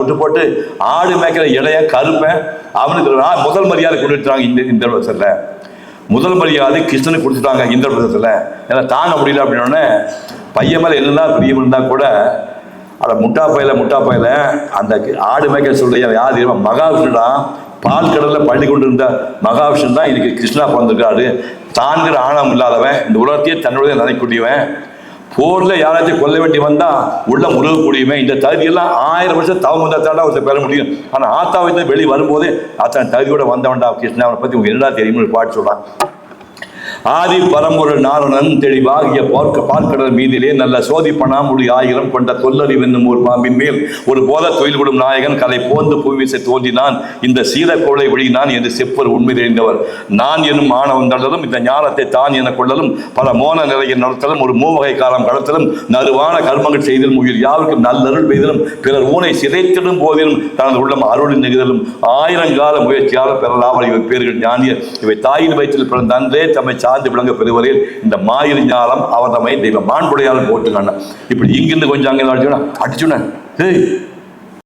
விட்டு போட்டு ஆடு மேய்க்கிற இளைய கருப்பேன் அவனுக்கு நான் முதல் மரியாதை கொடுத்துட்டாங்க இந்த இந்த வருஷத்துல முதல் மரியாதை கிருஷ்ணனுக்கு கொடுத்துட்டாங்க இந்த பிரதேசத்தில் ஏன்னா தாங்க முடியல அப்படின்னோடனே பையன் மேலே என்னதான் பிரியம் இருந்தால் கூட அட முட்டா பையில முட்டா பையில அந்த ஆடு மேய்க்க சொல்ற யார் தெரியுமா? மகாவிஷ்ணுடா பால் கடலில் பள்ளி கொண்டு இருந்த மகாவிஷ்ணு தான் இன்னைக்கு கிருஷ்ணா பிறந்திருக்காரு. தான்கிற ஆணம் இல்லாதவன் இந்த உலகத்தையே தன்னுடைய நினைக்கூடியவன் போர்ல யாராச்சும் கொல்ல வேண்டி வந்தா உள்ள முழுகக்கூடியவன் இந்த தகுதியெல்லாம் ஆயிரம் வருஷம் தவம் வந்தா தாண்டா ஒருத்தர் பெற முடியும். ஆனா ஆத்தா வைத்து வெளியே வரும்போதே அத்தனை தகுதியோட வந்தவன்டா கிருஷ்ணா. அவனை பத்தி உங்களுக்கு என்னடா தெரியும்னு பாட்டு சொல்றான். ஆதி பரம்பொரு நாரணன் தெளிவாகிய பார்க்க பார்க்கடல் மீதிலே நல்ல சோதிப்பனாமுடி ஆயிரம் கொண்ட தொல்லறிவு என்னும் ஒரு பாம்பின் மேல் ஒரு போத தொழில்விடும் நாயகன் கலை போந்து பூவிசை தோன்றினான். இந்த சீத கோளை என்று செப்பர் உண்மை தெரிந்தவர் நான் என்னும் ஆணவம் தள்ளலும் இந்த ஞானத்தை தான் என கொள்ளலும் பல மோன நிலையை நடத்தலும் ஒரு மூவகை காலம் கடத்தலும் நறுவான கர்மங்கள் செய்தலும் உயிர் யாருக்கும் நல்லருள் பெய்தலும் பிறர் ஊனை சிதைத்திடும் போதிலும் தனது உள்ளம் அருளின் நெகுதலும் ஆயிரங்கால முயற்சியால் பெறலாம் இவை பேர்கள் ஞானியர். இவை தாயின் வயிற்றில் பிறந்த அன்றே தம்மை சார்ந்து விளங்க பெறுவரில் இந்த மாயிரி ஞாலம் அவர் தம்மை தெய்வ மாண்புடையால் போட்டுக்கான இப்படி இங்கிருந்து கொஞ்சம் அங்கே அடிச்சுனா அடிச்சுனேன் ஏய்